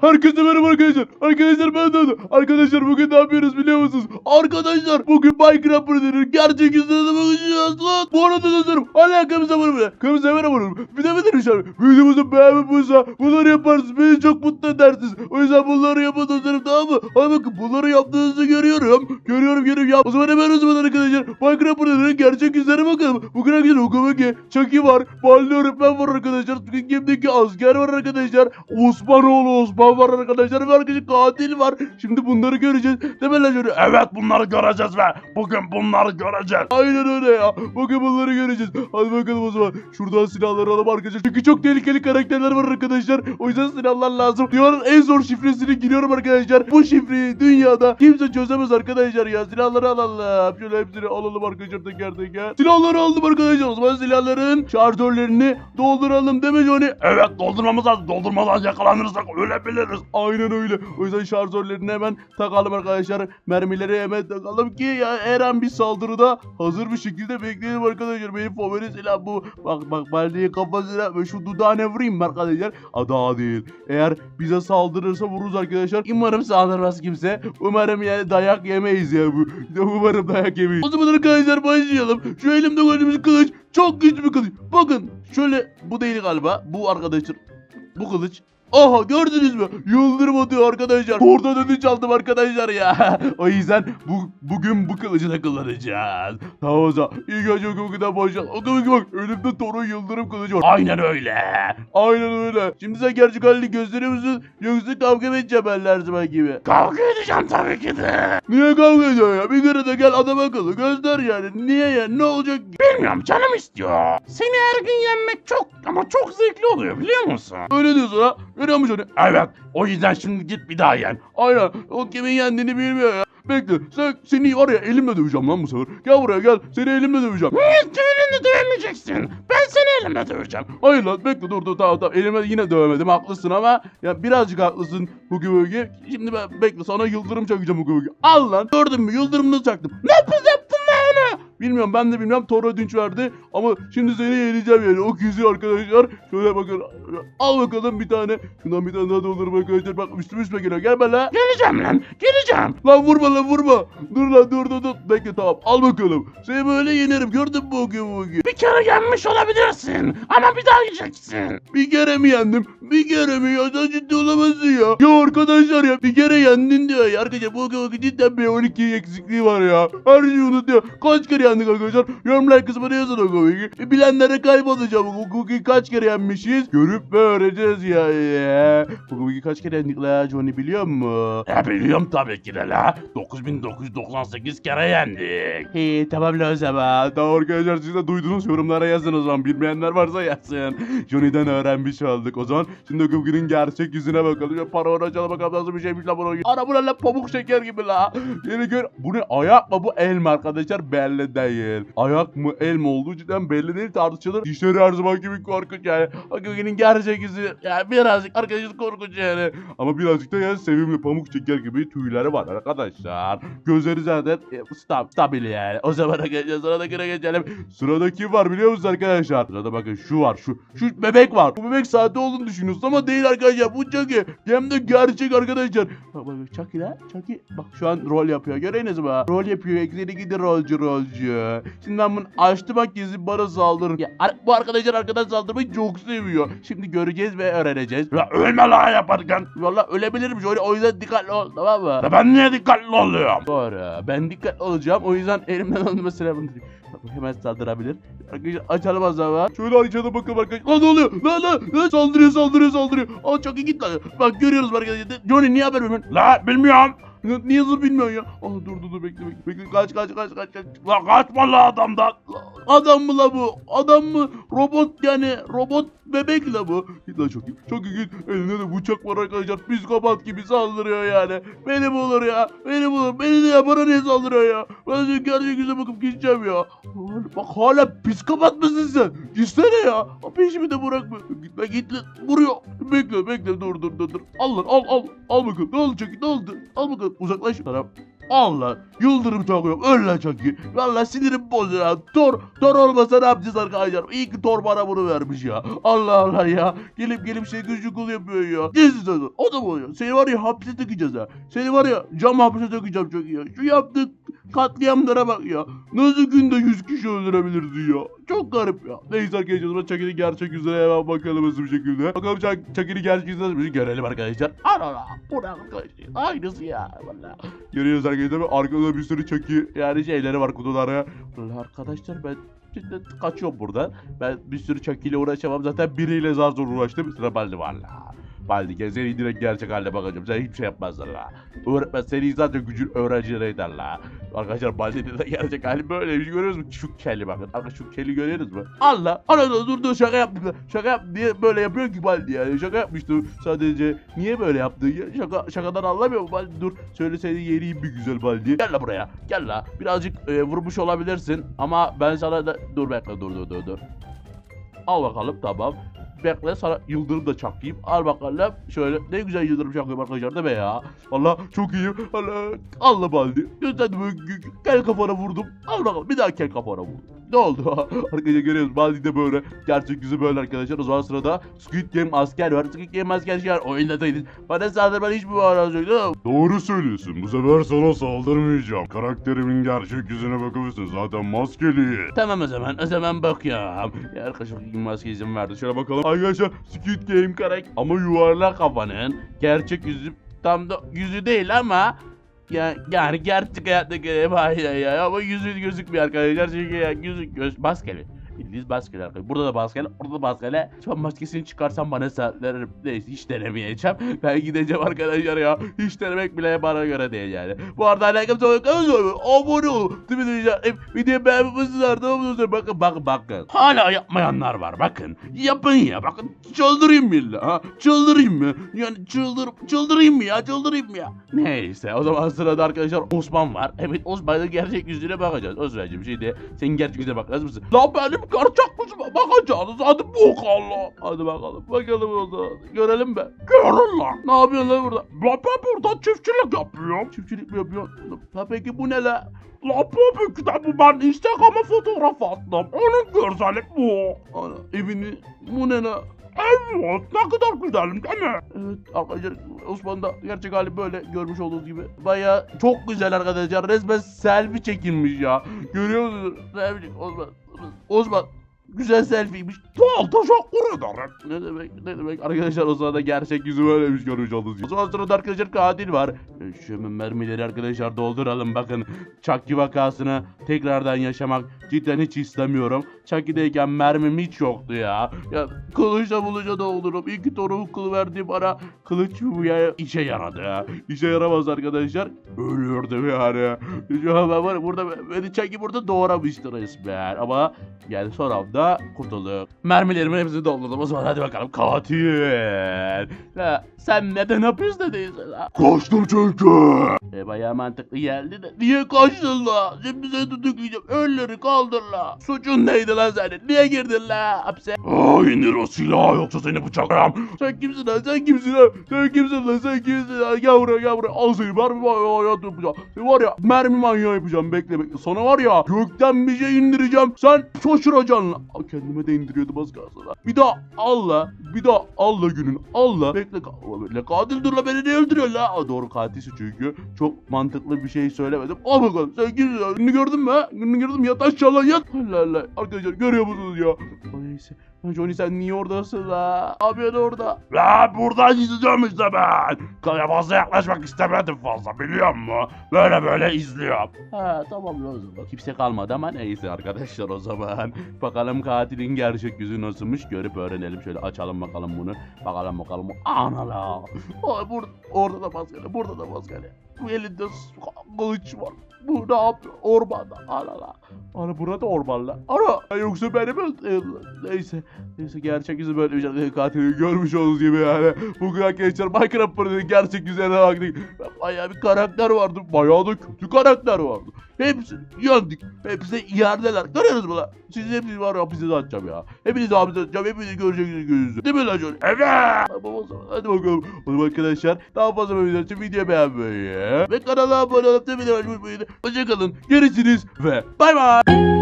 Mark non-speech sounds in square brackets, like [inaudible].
Herkese merhaba arkadaşlar. Arkadaşlar ben Dado. Arkadaşlar bugün ne yapıyoruz biliyor musunuz? Arkadaşlar bugün Minecraft Brothers'ın gerçek yüzlerine bakacağız lan. Bu arada dostlarım hala kamıza abone olun. Kamıza abone olun. Bir de arkadaşlar videomuzu beğenmeyi bunları yaparsınız. Beni çok mutlu edersiniz. O yüzden bunları yapın dostlarım tamam mı? Hadi bakın bunları yaptığınızı görüyorum. Görüyorum görüyorum ya. O zaman hemen o zaman arkadaşlar Minecraft Brothers'ın gerçek yüzlerine bakalım. Bugün arkadaşlar Hukumaki, Chucky var. Balli öğretmen var arkadaşlar. Squid Game'deki asker var arkadaşlar. Osmanoğlu Osman var arkadaşlar. Ve arkadaşlar katil var. Şimdi bunları göreceğiz. Değil mi lan şöyle? Evet bunları göreceğiz ve bugün bunları göreceğiz. Aynen öyle ya. Bakın bunları göreceğiz. Hadi bakalım o zaman. Şuradan silahları alalım arkadaşlar. Çünkü çok tehlikeli karakterler var arkadaşlar. O yüzden silahlar lazım. Dünyanın en zor şifresini giriyorum arkadaşlar. Bu şifreyi dünyada kimse çözemez arkadaşlar ya. Silahları alalım. Şöyle hepsini alalım arkadaşlar teker teker. Silahları aldım arkadaşlar. O zaman silahların şarjörlerini dolduralım değil mi Johnny? Evet doldurmamız lazım. Doldurmadan yakalanırsak ölebiliriz. Aynen öyle. O yüzden şarjörlerini hemen takalım arkadaşlar. Mermileri hemen takalım ki ya her an bir saldırıda hazır bir şekilde bekleyelim arkadaşlar. Benim favori silah bu. Bak bak baldeyi kafasına ve şu dudağına vurayım arkadaşlar. Daha değil. Eğer bize saldırırsa vururuz arkadaşlar. Umarım saldırmaz kimse. Umarım yani dayak yemeyiz ya bu. [laughs] Umarım dayak yemeyiz. O zaman arkadaşlar başlayalım. Şu elimde gördüğümüz kılıç çok güçlü bir kılıç. Bakın şöyle bu değil galiba. Bu arkadaşlar. Bu kılıç Aha gördünüz mü? Yıldırım atıyor arkadaşlar. Orada ödünç aldım arkadaşlar ya. [laughs] o yüzden bu bugün bu kılıcı da kullanacağız. Tamam o zaman. İlk önce Google'dan başlayalım. O kılıcı bak. Elimde Thor'un yıldırım kılıcı var. Aynen öyle. Aynen öyle. Şimdi sen gerçek halini gösteriyor musun? Yoksa kavga mı edeceğim ben her zaman gibi? Kavga edeceğim tabii ki de. Niye kavga ediyorsun ya? Bir kere de gel adam akıllı göster yani. Niye ya? Ne olacak? Bilmiyorum canım istiyor. Seni her gün yenmek çok ama çok zevkli oluyor biliyor musun? Öyle diyorsun ha? Görüyor musun? Evet o yüzden şimdi git bir daha yen. Aynen. O kimin yendiğini bilmiyor ya. Bekle. Sen seni var ya elimle döveceğim lan bu sefer. Gel buraya gel. Seni elimle döveceğim. Hiç dövemeyeceksin. Ben seni elimle döveceğim. Hayır lan bekle dur dur tamam tamam. Elime yine dövemedim haklısın ama ya birazcık haklısın Hugi Hugi. Şimdi ben bekle sana yıldırım çakacağım Hugi Hugi. Al lan gördün mü yıldırımını çaktım. Ne öyle? Bilmiyorum ben de bilmiyorum Thor ödünç verdi ama şimdi seni yeneceğim yani o küzü arkadaşlar. Şöyle bakın al bakalım bir tane. Şundan bir tane daha doldurum arkadaşlar bak üstüme üstüme geliyor gel ben lan. Geleceğim lan. Geleceğim. Lan vurma lan vurma. Dur lan dur dur dur. Bekle tamam al bakalım. Seni böyle yenerim gördün mü Hugi Hugi? Bir kere yenmiş olabilirsin. Ama bir daha yiyeceksin. Bir kere mi yendim? Bir kere mi ya? Sen ciddi olamazsın ya. Ya arkadaşlar ya bir kere yendin diyor ya. Arkadaşlar bu bu cidden bir 12 eksikliği var ya. Her şeyi unutuyor. Kaç kere yendik arkadaşlar? Yorumlar kısmına yazın o konuyu. Bilenlere kaybolacağım. Hukuki kaç kere yenmişiz? Görüp ve öğreneceğiz ya. ya. Hukuki kaç kere yendik la Johnny biliyor musun? E biliyorum tabii ki de la. 9998 kere yendik. He tamam la o zaman. Tamam arkadaşlar siz de duydunuz yorumlara yazın o zaman. Bilmeyenler varsa yazsın. Johnny'den öğrenmiş olduk. O zaman şimdi Google'ın gerçek yüzüne bakalım. Ya para açalım bakalım nasıl bir şeymiş la bunu. Ana bu ne la pamuk şeker gibi la. Yeni gör. Bu ne ayak mı bu el mi arkadaşlar belli değil. Ayak mı el mi olduğu cidden belli değil tartışılır. İşleri her zaman gibi korkunç yani. Google'ın gerçek yüzü yani birazcık arkadaşlar korkunç yani. Ama birazcık da yani sevimli pamuk şeker gibi tüyleri var arkadaşlar. Gözleri zaten e, stab, stabil yani. O zaman arkadaşlar sıradakine geçelim. Sırada kim var biliyor musunuz arkadaşlar? Sırada bakın şu var şu. Şu bebek var. Bu bebek sahte olduğunu düşünüyorsunuz ama değil arkadaşlar. Bu Chucky. Hem de gerçek arkadaşlar. Bak bak Chucky la. Chucky. Bak şu an rol yapıyor. Görüyorsunuz mu? Rol yapıyor. Ekleri gidi rolcu rolcu. Şimdi ben bunu açtım bak gizli bana saldırır. Ya, ar- bu arkadaşlar arkadan saldırmayı çok seviyor. Şimdi göreceğiz ve öğreneceğiz. Ya ölme la yaparken. Valla ölebilirim. Şöyle o yüzden dikkatli ol. Tamam mı? Ya ben niye dikkatli oluyorum? Doğru. Ben dikkat olacağım. O yüzden elimden. Bak, bu [laughs] hemen saldırabilir. Arkadaşlar açalım az daha. Şöyle haritada bakalım arkadaşlar. Lan ne oluyor? Lan lan lan saldırıyor saldırıyor saldırıyor. Aa çok iyi git lan. Bak görüyoruz arkadaşlar. Johnny niye haber vermiyorsun? La bilmiyorum. Ni- Niye zır bilmiyorsun ya? Aa dur dur dur bekle bekle. bekle. Kaç kaç kaç kaç kaç. La kaçma la adamdan. Adam mı la bu? Adam mı? Robot yani robot bebek la bu. Git lan çok iyi. Çok iyi. Elinde de bıçak var arkadaşlar. Psikopat gibi saldırıyor yani. Beni bulur ya. Beni bulur. Beni de ya bana niye saldırıyor ya? Ben senin gerçek yüzüne bakıp gideceğim ya. Bak hala psikopat mısın sen? Gitsene ya. Peşimi de bırakma. Gitme git lan. Vuruyor. Bekle bekle dur dur dur dur. Al lan al al. Al bakalım. Ne Çeki ne oldu? Al bakalım. Uzaklaş. Tamam. Allah yıldırım çakıyorum öyle çakıyor. Valla sinirim bozuyor. Tor, tor olmasa ne yapacağız arkadaşlar? İyi ki tor bana bunu vermiş ya. Allah Allah ya. Gelip gelip şey gücü kul yapıyor ya. Gizli sözü. O da bu ya. Seni var ya hapse tıkacağız ha. Seni var ya cam hapse tıkacağım çok iyi. Şu yaptık katliamlara bak ya. Nasıl günde 100 kişi öldürebilirdi ya. Çok garip ya. Neyse arkadaşlar zaman Chucky'nin gerçek yüzüne hemen bakalım hızlı bir şekilde. Bakalım Chuck- Chucky'nin gerçek yüzüne nasıl şey görelim arkadaşlar. Ana ana. Bu ne arkadaşlar? Aynısı ya. Valla. Görüyoruz arkadaşlar arkada bir sürü Chucky yani şeyleri var kutuları. Valla arkadaşlar ben Şimdi kaçıyorum buradan. Ben bir sürü ile uğraşamam. Zaten biriyle zar zor uğraştım. Sıra Baldi valla. Baldi gel seni direkt gerçek haline bakacağım. Sen hiçbir şey yapmazlar la. Öğretmen seni zaten gücün öğrencilere eder la. Arkadaşlar Baldi'nin de gerçek hali böyle bir görüyoruz mu? Şu kelli bakın. Arkadaşlar şu kelli görüyoruz mu? Allah! Ana dur dur şaka yaptım. Şaka yap diye böyle yapıyor ki Baldi yani. Şaka yapmıştım sadece. Niye böyle yaptı? Ya, şaka, şakadan anlamıyor mu Baldi? Dur söyle seni yeriyim bir güzel Baldi. Gel la buraya. Gel la. Birazcık e, vurmuş olabilirsin ama ben sana da... Dur bekle dur dur dur dur. Al bakalım tamam. Bekle sana yıldırım da çakayım. Al bakalım. Şöyle ne güzel yıldırım çakıyorum arkadaşlar değil mi ya? Valla çok iyiyim. Allah. Allah baldi. Gözden kel kafana vurdum. Al bakalım bir daha kel kafana vurdum. Ne oldu? [laughs] arkadaşlar görüyoruz. Baldi de böyle. Gerçek yüzü böyle arkadaşlar. O zaman sırada Squid Game asker var. Squid Game asker var. Oyunda değiliz. Bana saldırman değil mi? Doğru söylüyorsun. Bu sefer sana saldırmayacağım. Karakterimin gerçek yüzüne bakabilirsin. Zaten maskeli. Tamam o zaman. O zaman bakıyorum. Ya arkadaşlar bugün maske izin verdi. Şöyle bakalım. Arkadaşlar Squid Game karakter ama yuvarlak kafanın gerçek yüzü tam da yüzü değil ama ya yani gerçek hayattaki ya, ya, ya ama yüzü gözükmüyor arkadaşlar çünkü ya, yüzü göz maskeli. Bildiğiniz maskeli arkadaşlar. Burada da maskeli, orada da maskeli. Şu an maskesini çıkarsam bana saat veririm. Neyse hiç denemeyeceğim. [laughs] Ben gideceğim arkadaşlar ya. Hiç denemek bile bana göre değil yani. Bu arada alakam sonra abone olun. Değil mi diyeceğim? Video beğenmişsiniz artık. Bakın bakın bakın. Hala yapmayanlar var bakın. Yapın ya bakın. Çıldırayım mı illa ha? Çıldırayım mı? Yani çıldır, çıldırayım mı ya? Çıldırayım mı ya? Neyse o zaman sırada arkadaşlar Osman var. Evet Osman'ın gerçek yüzüne bakacağız. Osman'cığım şimdi senin gerçek yüzüne bakacağız mısın? La benim gerçek yüzüme bakacağız. Hadi bak Allah. Hadi bakalım. Bakalım o zaman. Görelim be. Görün lan. Ne yapıyorsun lan burada? La ben burada çiftçilik yapıyorum. Çiftçilik mi yapıyorsun? Ha peki bu ne la? La bu ki de bu ben Instagram'a fotoğraf attım. Onun görseli bu. Ana evini bu ne la? Evet ne kadar güzelim değil mi? Evet arkadaşlar Osman da gerçek hali böyle görmüş olduğunuz gibi. Baya çok güzel arkadaşlar resmen selfie çekilmiş ya. Görüyor musunuz? Selfie Osman. Osman güzel selfie'ymiş. Tamam teşekkür ederim. Ne demek ne demek arkadaşlar o sırada gerçek yüzü olduğunuz gibi. O zaman sırada arkadaşlar katil var. Şu mermileri arkadaşlar dolduralım bakın. Chucky vakasını tekrardan yaşamak cidden hiç istemiyorum. Chucky'deyken mermim hiç yoktu ya. Ya kılıçla buluşa doldurup iki torumu kılı verdi bana. Kılıç bu ya işe yaradı ya. İşe yaramaz arkadaşlar. Ölüyordum yani. Şu an ben var burada beni Chucky burada doğramıştı resmen. Ama yani son anda kurtulduk. Mermilerimin hepsini doldurdum. O zaman hadi bakalım katil. Ya, sen neden hapiste değilsin la? Kaçtım çünkü. E bayağı mantıklı geldi de. Niye kaçtın la? Şimdi seni tutuklayacağım. Elleri kaldır la. Suçun neydi lan senin? Niye girdin la hapse? Aa indir o silahı yoksa seni bıçaklarım. Sen kimsin lan? Sen kimsin lan? Sen kimsin lan? Sen kimsin lan? Gel buraya gel buraya. Al seni mermi manyağı yapacağım. Seni var ya mermi manyağı yapacağım. Bekle bekle. Sana var ya gökten bir şey indireceğim. Sen şaşıracaksın lan. Kendime de indiriyordum az kalsın. Bir daha al la. Bir daha al la günün. Al la. Bekle. Bekle katil la beni ne öldürüyor la? Doğru katilsin çünkü. Çok mantıklı bir şey söylemedim. Al bakalım. Sen? Gününü gördün mü? Gününü gördün mü? Yat aşağı lan yat. Allah Allah. Arkadaşlar görüyor musunuz ya? Neyse. Johnny sen niye oradasın la? Abi orada. La buradan izliyorum işte ben. Kaya fazla yaklaşmak istemedim fazla biliyor musun? Böyle böyle izliyorum. Ha tamam o zaman. Kimse kalmadı ama neyse arkadaşlar o zaman. [laughs] Bakalım katilin gerçek yüzü nasılmış görüp öğrenelim. Şöyle açalım bakalım bunu. Bakalım bakalım. Ana la. [laughs] Ay, bur orada da maskeli. Burada da maskeli. Elinde kılıç var. Bu ne yapıyor? Ormanda. Ana la. Ana burada orman la. Ana. Yoksa beni mi? Neyse. Neyse gerçek yüzü böyle bir. Katili görmüş olduğunuz gibi yani. Bugün arkadaşlar Minecraft Parodi'nin gerçek yüzüne baktık. Bayağı bir karakter vardı. Bayağı da kötü karakter vardı. Hepsi yandık. Hepsi yerdeler. Görüyorsunuz mu lan? Siz hepiniz var ya hapiste atacağım ya. Hepinizi hapiste atacağım. Hepinizi göreceksiniz gözünüzü. Değil mi lan Johnny? Evet. Hadi bakalım. Zaman arkadaşlar daha fazla videolar için videoyu beğenmeyi ve kanala abone olup da bildirim açmayı unutmayın. Hoşçakalın. Görüşürüz ve bay bay.